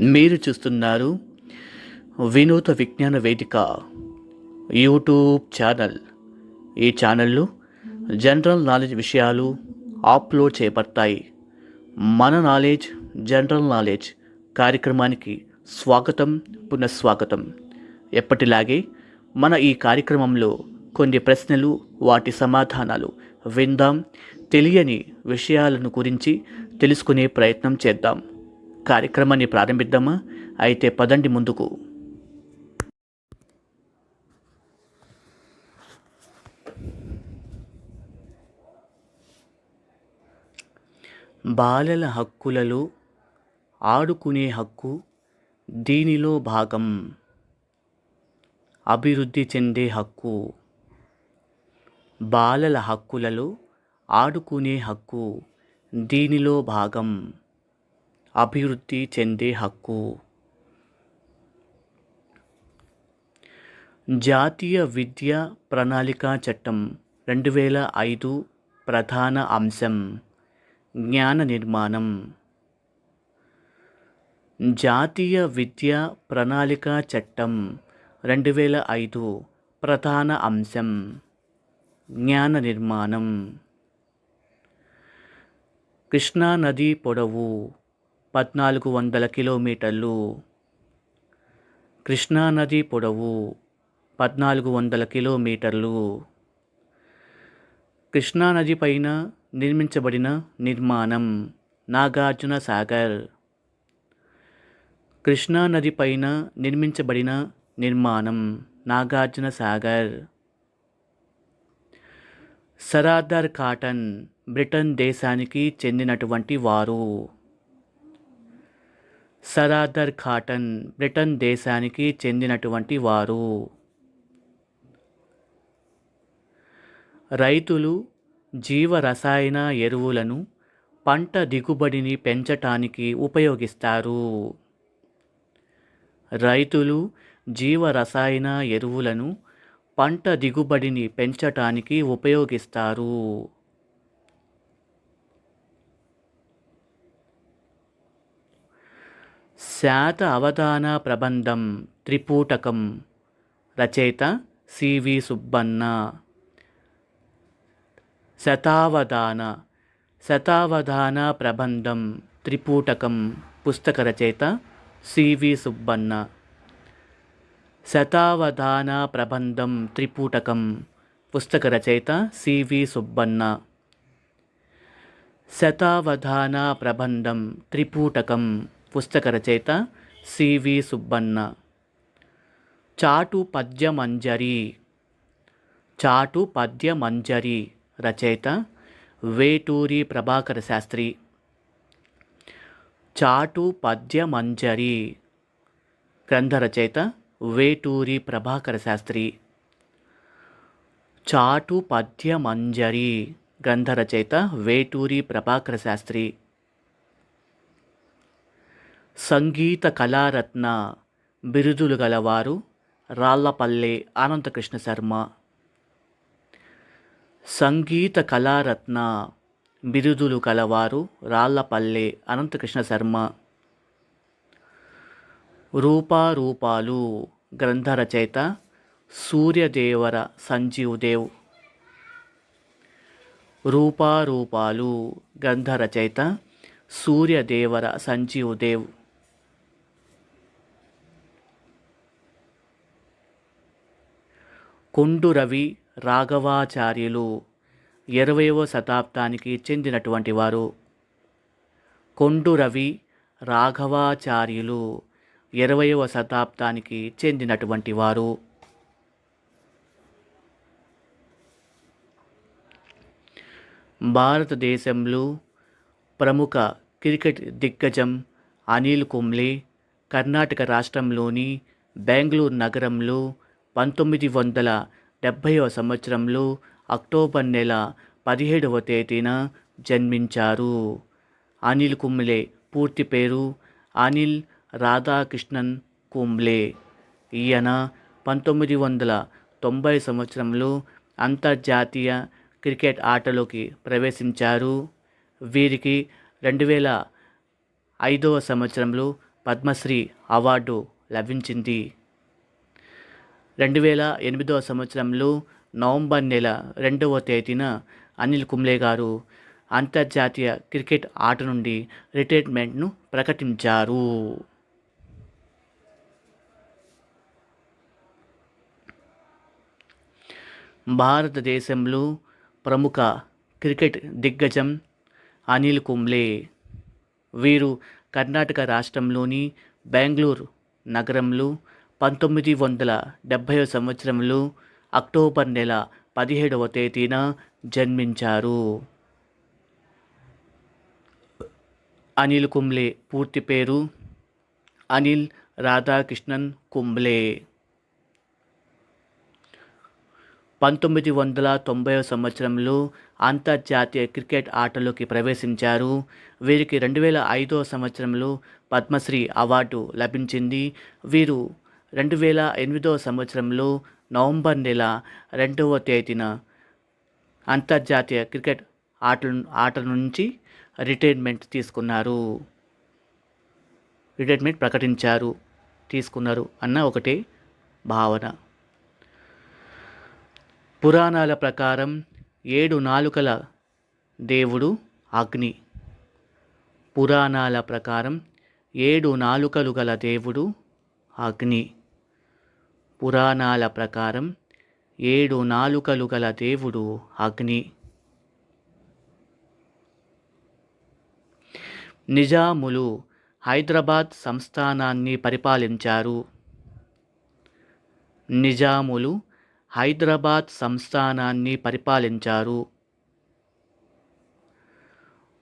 మీరు చూస్తున్నారు వినూత విజ్ఞాన వేదిక యూట్యూబ్ ఛానల్. ఈ ఛానల్లో జనరల్ నాలెడ్జ్ విషయాలు అప్లోడ్ చేయబడతాయి మన నాలెడ్జ్ జనరల్ నాలెడ్జ్ కార్యక్రమానికి స్వాగతం పునఃస్వాగతం. ఎప్పటిలాగే మన ఈ కార్యక్రమంలో కొన్ని ప్రశ్నలు వాటి సమాధానాలు విందాం తెలియని విషయాలను గురించి తెలుసుకునే ప్రయత్నం చేద్దాం. కార్యక్రమాన్ని ప్రారంభిద్దామా? అయితే పదండి ముందుకు. బాలల హక్కులలో ఆడుకునే హక్కు దీనిలో భాగం. అభివృద్ధి చెందే హక్కు. బాలల హక్కులలో ఆడుకునే హక్కు దీనిలో భాగం. అభివృద్ధి చెందే హక్కు. జాతీయ విద్యా ప్రణాళిక చట్టం రెండు వేల ఐదు ప్రధాన అంశం జ్ఞాన నిర్మాణం. జాతీయ విద్యా ప్రణాళిక చట్టం రెండు వేల ఐదు ప్రధాన అంశం జ్ఞాన నిర్మాణం. కృష్ణానది పొడవు పద్నాలుగు వందల కిలోమీటర్లు. కృష్ణా నది పొడవు పద్నాలుగు వందల కిలోమీటర్లు. కృష్ణా నది పైన నిర్మించబడిన నిర్మాణం నాగార్జున సాగర్. కృష్ణా నది పైన నిర్మించబడిన నిర్మాణం Nagarjuna Sagar. Sir Arthur Cotton Britain దేశానికి చెందినటువంటి వారు. సరాదర్ ఖాటన్ బ్రిటన్ దేశానికి చెందినటువంటి వారు. రైతులు జీవరసాయన ఎరువులను పంట దిగుబడిని పెంచటానికి ఉపయోగిస్తారు. రైతులు జీవరసాయన ఎరువులను పంట దిగుబడిని పెంచటానికి ఉపయోగిస్తారు. శాత అవధాన ప్రబంధం త్రిపూటకం రచయిత సివి సుబ్బన్న. శతావధాన శతావధాన ప్రబంధం త్రిపూటకం పుస్తక రచయిత సివి సుబ్బన్న. శతావధాన ప్రబంధం త్రిపూటకం పుస్తక రచయిత సివి సుబ్బన్న. శతావధాన ప్రబంధం త్రిపూటకం పుస్తక రచయిత సివి సుబ్బన్న. చాటు పద్యమంజరి. చాటు పద్యమంజరి రచయిత వేటూరి ప్రభాకర శాస్త్రి. చాటు పద్యమంజరి గ్రంథ రచయిత వేటూరి ప్రభాకర శాస్త్రి. చాటు పద్యమంజరి గ్రంథ రచయిత వేటూరి ప్రభాకర శాస్త్రి. సంగీత కళారత్న బిరుదులు గలవారు రాళ్ళపల్లె అనంతకృష్ణ శర్మ. సంగీత కళారత్న బిరుదులు కలవారు రాళ్ళపల్లె అనంతకృష్ణ శర్మ. రూపారూపాలు గ్రంథ రచయిత సూర్యదేవర సంజీవ్ దేవ్. రూపారూపాలు గ్రంథ రచయిత సూర్యదేవర సంజీవ్ దేవ్. కొండు రవి రాఘవాచార్యులు ఇరవయవ శతాబ్దానికి చెందినటువంటి వారు. కొండు రవి రాఘవాచార్యులు ఇరవయవ శతాబ్దానికి చెందినటువంటి వారు. భారతదేశంలో ప్రముఖ క్రికెట్ దిగ్గజం అనిల్ కుంబ్లే కర్ణాటక రాష్ట్రంలోని బెంగళూరు నగరంలో పంతొమ్మిది వందల డెబ్భైవ సంవత్సరంలో అక్టోబర్ నెల పదిహేడవ తేదీన జన్మించారు. అనిల్ కుంబ్లే పూర్తి పేరు అనిల్ రాధాకృష్ణన్ కుంబ్లే. ఈయన పంతొమ్మిది వందల తొంభై సంవత్సరంలో అంతర్జాతీయ క్రికెట్ ఆటలోకి ప్రవేశించారు. వీరికి రెండు వేల ఐదవ సంవత్సరంలో పద్మశ్రీ అవార్డు లభించింది. రెండు వేల ఎనిమిదవ సంవత్సరంలో నవంబర్ నెల రెండవ తేదీన అనిల్ కుంబ్లే గారు అంతర్జాతీయ క్రికెట్ ఆట నుండి రిటైర్మెంట్ను ప్రకటించారు. భారతదేశంలో ప్రముఖ క్రికెట్ దిగ్గజం అనిల్ కుంబ్లే. వీరు కర్ణాటక రాష్ట్రంలోని బెంగళూరు నగరంలో పంతొమ్మిది వందల డెబ్భై సంవత్సరంలో అక్టోబర్ నెల పదిహేడవ తేదీన జన్మించారు. అనిల్ కుంబ్లే పూర్తి పేరు అనిల్ రాధాకృష్ణన్ కుంబ్లే. పంతొమ్మిది వందల తొంభై సంవత్సరంలో అంతర్జాతీయ క్రికెట్ ఆటలోకి ప్రవేశించారు. వీరికి రెండు వేల ఐదో సంవత్సరంలో పద్మశ్రీ అవార్డు లభించింది. వీరు రెండు వేల ఎనిమిదవ సంవత్సరంలో నవంబర్ నెల రెండవ తేదీన అంతర్జాతీయ క్రికెట్ ఆటలు ఆట నుంచి రిటైర్మెంట్ తీసుకున్నారు. రిటైర్మెంట్ ప్రకటించారు తీసుకున్నారు అన్న ఒకటే భావన. పురాణాల ప్రకారం ఏడు నాలుకల దేవుడు అగ్ని. పురాణాల ప్రకారం ఏడు నాలుకలు గల దేవుడు అగ్ని. పురాణాల ప్రకారం ఏడు నాలుకలు గల దేవుడు అగ్ని. నిజాములు హైదరాబాద్ సంస్థానాన్ని పరిపాలించారు. నిజాములు హైదరాబాద్ సంస్థానాన్ని పరిపాలించారు.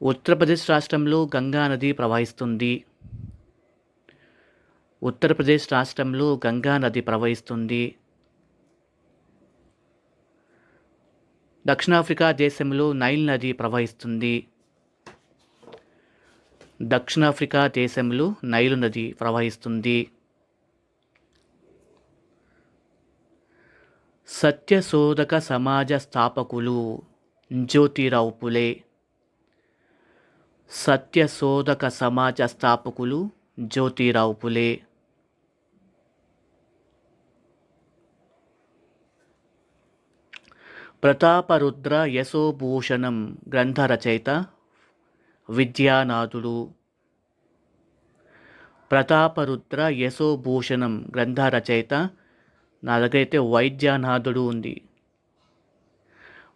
ఉత్తరప్రదేశ్ రాష్ట్రంలో గంగా నది ప్రవహిస్తుంది. ఉత్తరప్రదేశ్ రాష్ట్రంలో గంగా నది ప్రవహిస్తుంది. దక్షిణాఫ్రికా దేశంలో నైల్ నది ప్రవహిస్తుంది. దక్షిణాఫ్రికా దేశంలో నైలు నది ప్రవహిస్తుంది. సత్యశోధక సమాజ స్థాపకులు జ్యోతిరావు పులే. సత్యశోధక సమాజ స్థాపకులు జ్యోతిరావు పులే. ప్రతాపరుద్ర యశోభూషణం గ్రంథ రచయిత విద్యానాథుడు. ప్రతాపరుద్ర యశోభూషణం గ్రంథ రచయిత నా దగ్గర అయితే ఉంది.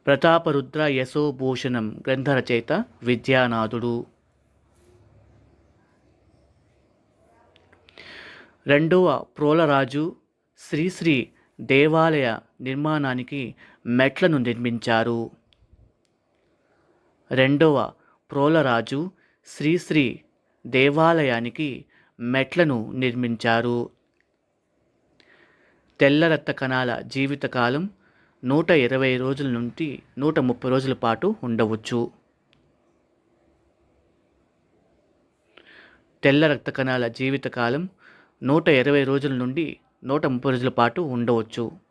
ప్రతాపరుద్ర యశోభూషణం గ్రంథ రచయిత విద్యానాథుడు. రెండవ ప్రోలరాజు శ్రీశ్రీ దేవాలయ నిర్మాణానికి మెట్లను నిర్మించారు. రెండవ ప్రోలరాజు శ్రీశ్రీ దేవాలయానికి మెట్లను నిర్మించారు. తెల్ల రక్త కణాల జీవితకాలం నూట ఇరవై రోజుల నుండి నూట ముప్పై రోజుల పాటు ఉండవచ్చు. తెల్ల రక్త కణాల జీవితకాలం నూట ఇరవై రోజుల నుండి నూట ముప్పై రోజుల పాటు ఉండవచ్చు.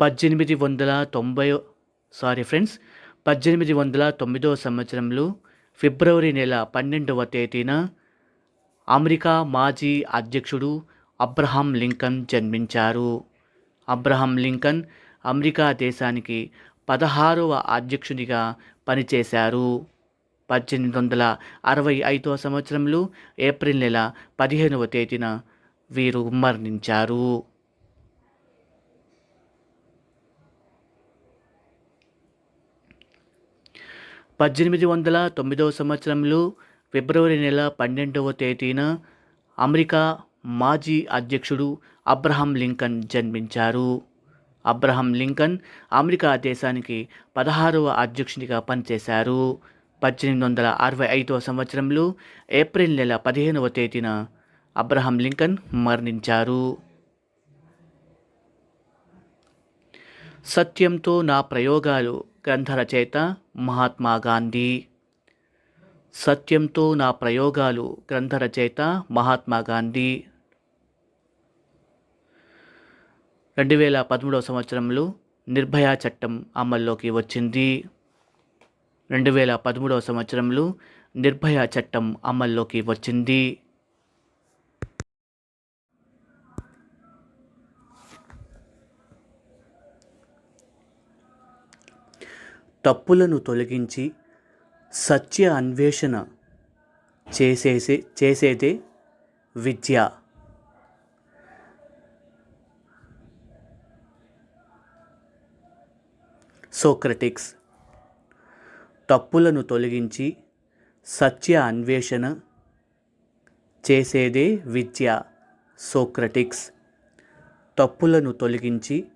పద్దెనిమిది వందల తొంభై సారీ ఫ్రెండ్స్ పద్దెనిమిది వందల తొమ్మిదవ సంవత్సరంలో ఫిబ్రవరి నెల పన్నెండవ తేదీన అమెరికా మాజీ అధ్యక్షుడు అబ్రహాం లింకన్ జన్మించారు. అబ్రహాం లింకన్ అమెరికా దేశానికి పదహారవ అధ్యక్షునిగా పనిచేశారు. పద్దెనిమిది వందల అరవై ఐదవ సంవత్సరంలో ఏప్రిల్ నెల పదిహేనవ తేదీన వీరు మరణించారు. పద్దెనిమిది వందల తొమ్మిదవ సంవత్సరంలో ఫిబ్రవరి నెల పన్నెండవ తేదీన అమెరికా మాజీ అధ్యక్షుడు అబ్రహం లింకన్ జన్మించారు. అబ్రహం లింకన్ అమెరికా దేశానికి పదహారవ అధ్యక్షునిగా పనిచేశారు. పద్దెనిమిది వందల అరవై ఐదవ సంవత్సరంలో ఏప్రిల్ నెల పదిహేనవ తేదీన అబ్రహం లింకన్ మరణించారు. సత్యంతో నా ప్రయోగాలు గ్రంథ రచయిత మహాత్మా గాంధీ. సత్యంతో నా ప్రయోగాలు గ్రంథ రచయిత మహాత్మా గాంధీ. రెండు వేల పదమూడవ సంవత్సరంలో నిర్భయ చట్టం అమల్లోకి వచ్చింది. రెండు వేల పదమూడవ సంవత్సరంలో నిర్భయ చట్టం అమల్లోకి వచ్చింది. తప్పులను తొలగించి సత్య అన్వేషణ చేసేసే చేసేదే విద్య. సోక్రటిక్స్ తప్పులను తొలగించి సత్య అన్వేషణ చేసేదే విద్య. సోక్రటిక్స్ తప్పులను తొలగించి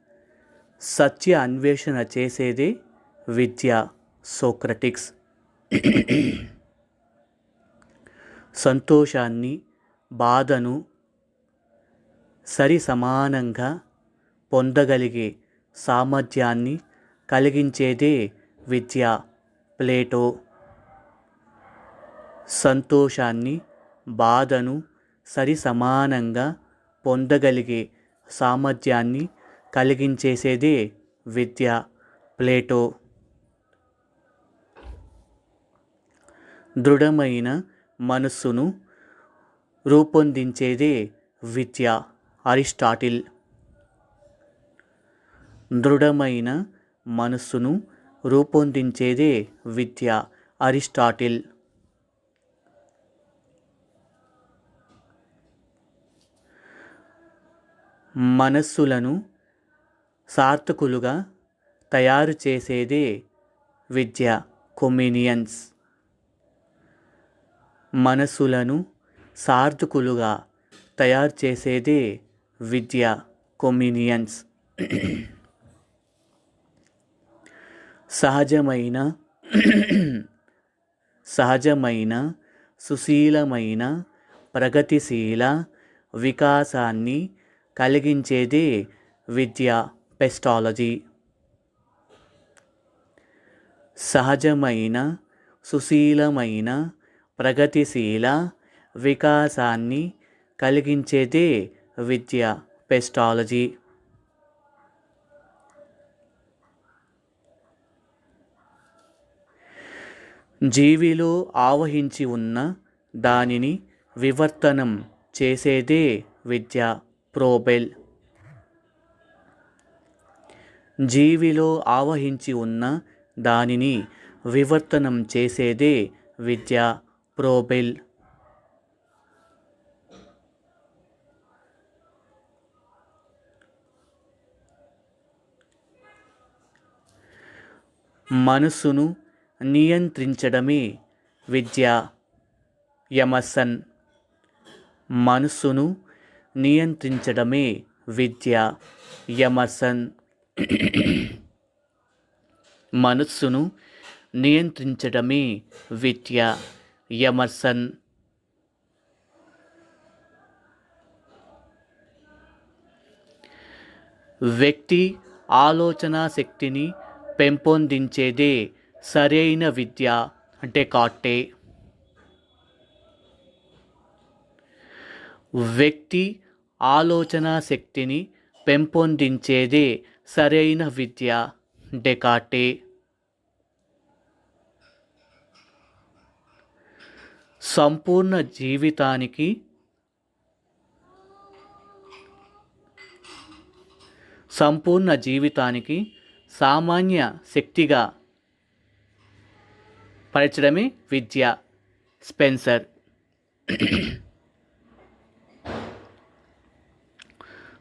సత్య అన్వేషణ చేసేదే విద్య సోక్రటిక్స్. సంతోషాన్ని బాధను సరి సమానంగా పొందగలిగే సామర్థ్యాన్ని కలిగించేదే విద్య. ప్లేటో సంతోషాన్ని బాధను సరి సమానంగా పొందగలిగే సామర్థ్యాన్ని కలిగించేసేదే విద్య. ప్లేటో దృఢమైన మనస్సును రూపొందించేదే విద్య. అరిస్టాటిల్. దృఢమైన మనస్సును రూపొందించేదే విద్య. అరిస్టాటిల్. మనస్సులను సార్థకులుగా తయారు చేసేదే విద్య. కొమీనియన్స్. మనసులను సార్థకులుగా తయారు చేసేదే విద్య కొమినియన్స్ సహజమైన సహజమైన సుశీలమైన ప్రగతిశీల వికాసాన్ని కలిగించేదే విద్య పెస్టాలజీ. సహజమైన సుశీలమైన ప్రగతిశీల వికాసాన్ని కలిగించేదే విద్య. పెస్టాలజీ జీవిలో ఆవహించి ఉన్న దానిని వివర్తనం చేసేదే విద్య. ప్రోబెల్ జీవిలో ఆవహించి ఉన్న దానిని వివర్తనం చేసేదే విద్య. ప్రోబెల్ మనసును నియంత్రించడమే విద్య. యమసన్. మనసును నియంత్రించడమే విద్య. యమసన్. మనస్సును నియంత్రించడమే విద్య. ఎమర్సన్ వ్యక్తి ఆలోచన శక్తిని పెంపొందించేదే సరైన విద్య. డెకాటే వ్యక్తి ఆలోచన శక్తిని పెంపొందించేదే సరైన విద్య. డెకాటే సంపూర్ణ జీవితానికి సంపూర్ణ జీవితానికి సామాన్య శక్తిగా పరచడమే విద్య. స్పెన్సర్.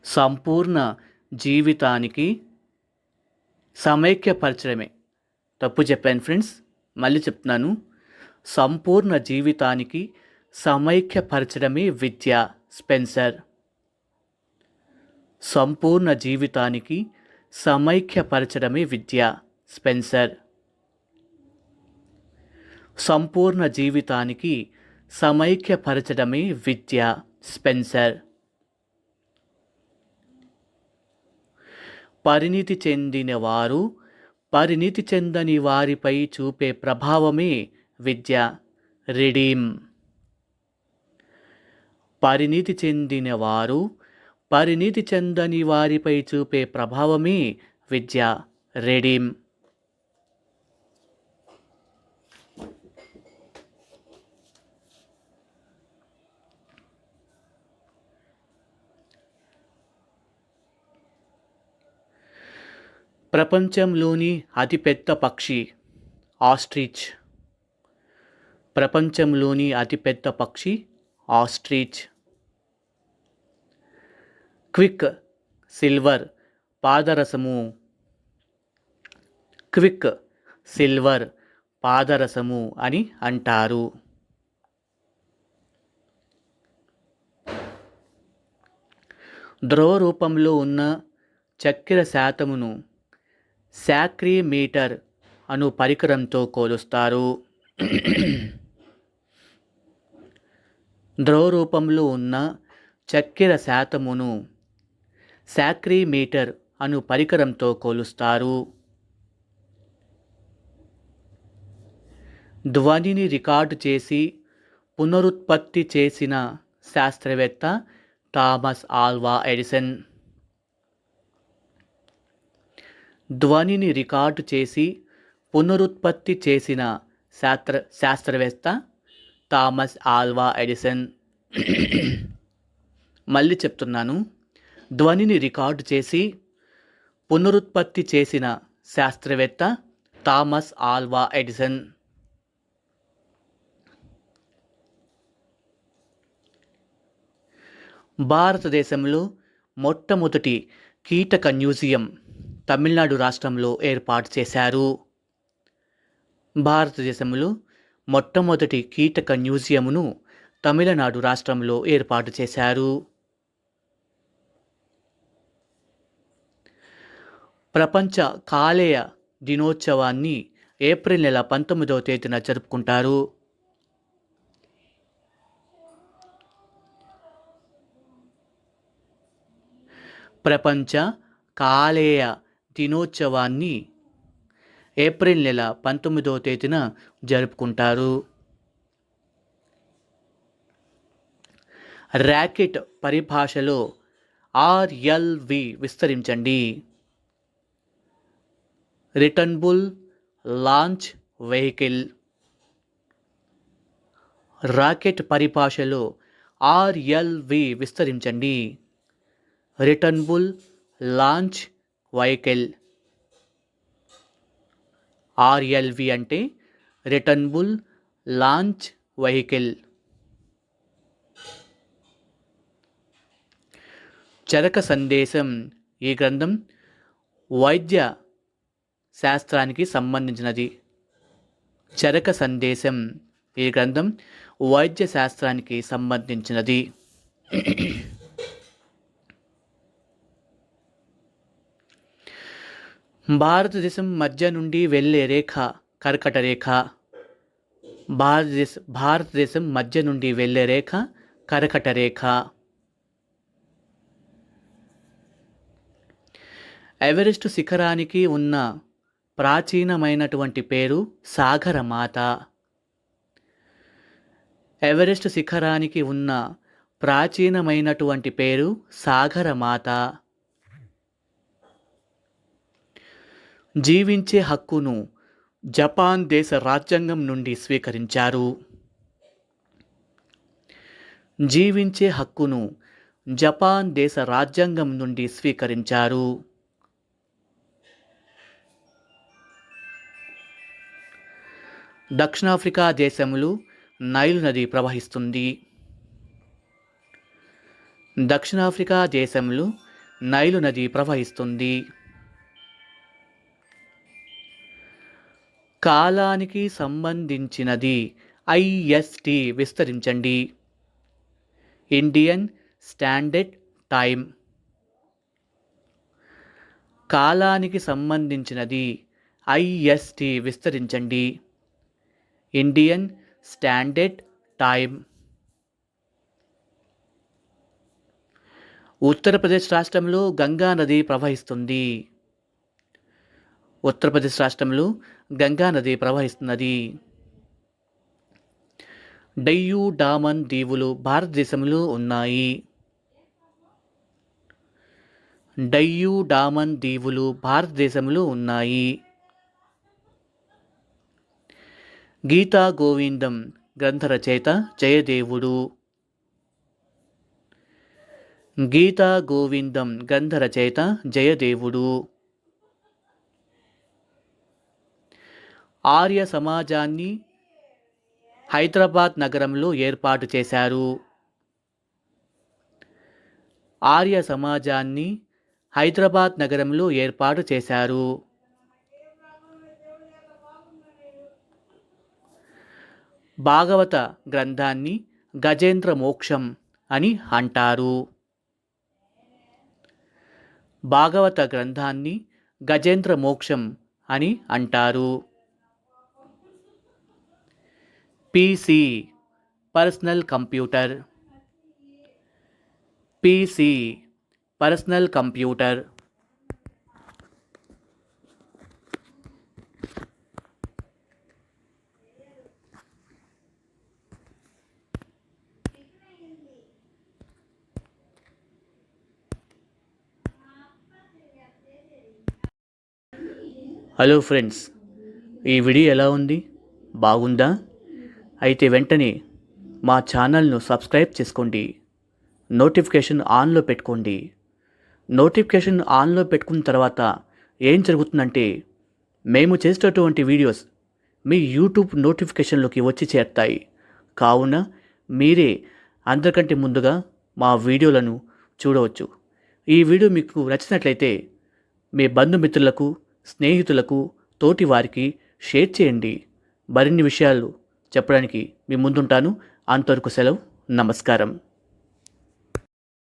సంపూర్ణ జీవితానికి సమైక్యపరచడమే. తప్పు చెప్పాను ఫ్రెండ్స్ మళ్ళీ చెప్తున్నాను. సంపూర్ణ జీవితానికి సమైక్యపరచడమే విద్య స్పెన్సర్. సంపూర్ణ జీవితానికి సమైక్యపరచడమే విద్య స్పెన్సర్. సంపూర్ణ జీవితానికి సమైక్యపరచడమే విద్య స్పెన్సర్. పరిణితి చెందినవారు పరిణితి చెందని వారిపై చూపే ప్రభావమే విద్య రిడీమ్. పరిణితి చెందిన వారు పరిణితి చెందని వారిపై చూపే ప్రభావమే విద్య రెడీమ్. ప్రపంచంలోని అతిపెద్ద పక్షి ఆస్ట్రిచ్. ప్రపంచంలోని అతిపెద్ద పక్షి ఆస్ట్రిచ్. క్విక్ సిల్వర్ పాదరసము. క్విక్ సిల్వర్ పాదరసము అని అంటారు. ద్రవ రూపంలో ఉన్న చక్కెర శాతమును శాక్రీమీటర్ అను పరికరంతో కోలుస్తారు. ద్రవ రూపంలో ఉన్న చక్కెర శాతమును శాక్రీమీటర్ అను పరికరంతో కొలుస్తారు. ధ్వనిని రికార్డు చేసి పునరుత్పత్తి చేసిన శాస్త్రవేత్త థామస్ ఆల్వా ఎడిసన్. ధ్వనిని రికార్డు చేసి పునరుత్పత్తి చేసిన శాస్త్ర శాస్త్రవేత్త థామస్ ఆల్వా ఎడిసన్. మళ్ళీ చెప్తున్నాను. ధ్వనిని రికార్డు చేసి పునరుత్పత్తి చేసిన శాస్త్రవేత్త థామస్ ఆల్వా ఎడిసన్. భారతదేశంలో మొట్టమొదటి కీటక మ్యూజియం తమిళనాడు రాష్ట్రంలో ఏర్పాటు చేశారు. భారతదేశంలో మొట్టమొదటి కీటక మ్యూజియంను తమిళనాడు రాష్ట్రంలో ఏర్పాటు చేశారు. ప్రపంచ కాలేయ దినోత్సవాన్ని ఏప్రిల్ నెల పంతొమ్మిదవ తేదీన జరుపుకుంటారు. ప్రపంచ కాలేయ దినోత్సవాన్ని ఏప్రిల్ నెల పంతొమ్మిదవ తేదీన జరుపుకుంటారు. ర్యాకెట్ పరిభాషలో ఆర్ఎల్వి విస్తరించండి. Returnable launch vehicle. రాకెట్ పరిభాషలో ఆర్ఎల్వి విస్తరించండి. Returnable launch vehicle. ఆర్ఎల్వి అంటే రిటర్న్బుల్ లాంచ్ వెహికల్. చరక సందేశం ఈ గ్రంథం వైద్య శాస్త్రానికి సంబంధించినది. చరక సందేశం ఈ గ్రంథం వైద్య శాస్త్రానికి సంబంధించినది. భారతదేశం మధ్య నుండి వెళ్ళే రేఖ కర్కట రేఖ. భారతదేశ భారతదేశం మధ్య నుండి వెళ్ళే రేఖ కర్కట రేఖ. ఎవరెస్ట్ శిఖరానికి ఉన్న ప్రాచీనమైనటువంటి పేరు సాగరమాత ఎవరెస్ట్ శిఖరానికి ఉన్న ప్రాచీనమైనటువంటి పేరు సాగరమాత జీవించే హక్కును జపాన్ దేశ రాజ్యాంగం నుండి స్వీకరించారు. జీవించే హక్కును జపాన్ దేశ రాజ్యాంగం నుండి స్వీకరించారు. దక్షిణాఫ్రికా దేశంలో నైలు నది ప్రవహిస్తుంది. దక్షిణాఫ్రికా దేశంలో నైలు నది ప్రవహిస్తుంది. కాలానికి సంబంధించినది. ఐఎస్టి విస్తరించండి. ఇండియన్ స్టాండర్డ్ టైం కాలానికి సంబంధించినది. ఐఎస్టి విస్తరించండి. ఇండియన్ స్టాండర్డ్ టైం ఉత్తరప్రదేశ్ రాష్ట్రంలో గంగా నది ప్రవహిస్తుంది. ఉత్తరప్రదేశ్ రాష్ట్రంలో గంగా నది ప్రవహిస్తున్నది. డయ్యూ డామన్ దీవులు భారతదేశంలో ఉన్నాయి. డయ్యూ డామన్ దీవులు భారతదేశంలో ఉన్నాయి. గీతా గోవిందం గ్రంథ రచయిత జయదేవుడు. గీతా గోవిందం గ్రంథ రచయిత జయదేవుడు. ఆర్య సమాజాన్ని హైదరాబాద్ నగరంలో ఏర్పాటు చేశారు. ఆర్య సమాజాన్ని హైదరాబాద్ నగరంలో ఏర్పాటు చేశారు. భాగవత గ్రంథాన్ని గజేంద్ర మోక్షం అని అంటారు. భాగవత గ్రంథాన్ని గజేంద్ర మోక్షం అని అంటారు. PC personal computer. PC personal computer. Hello friends ఈ వీడియో ఎలా ఉంది? బాగుందా? అయితే వెంటనే మా ఛానల్ను సబ్స్క్రైబ్ చేసుకోండి. నోటిఫికేషన్ ఆన్లో పెట్టుకోండి. నోటిఫికేషన్ ఆన్లో పెట్టుకున్న తర్వాత ఏం జరుగుతుందంటే మేము చేసేటటువంటి వీడియోస్ మీ యూట్యూబ్ నోటిఫికేషన్లోకి వచ్చి చేరుతాయి. కావున మీరే అందరికంటే ముందుగా మా వీడియోలను చూడవచ్చు. ఈ వీడియో మీకు నచ్చినట్లయితే మీ బంధుమిత్రులకు స్నేహితులకు తోటి వారికి షేర్ చేయండి. మరిన్ని విషయాలు చెప్పడానికి మీ ముందుంటాను. అంతవరకు సెలవు. నమస్కారం.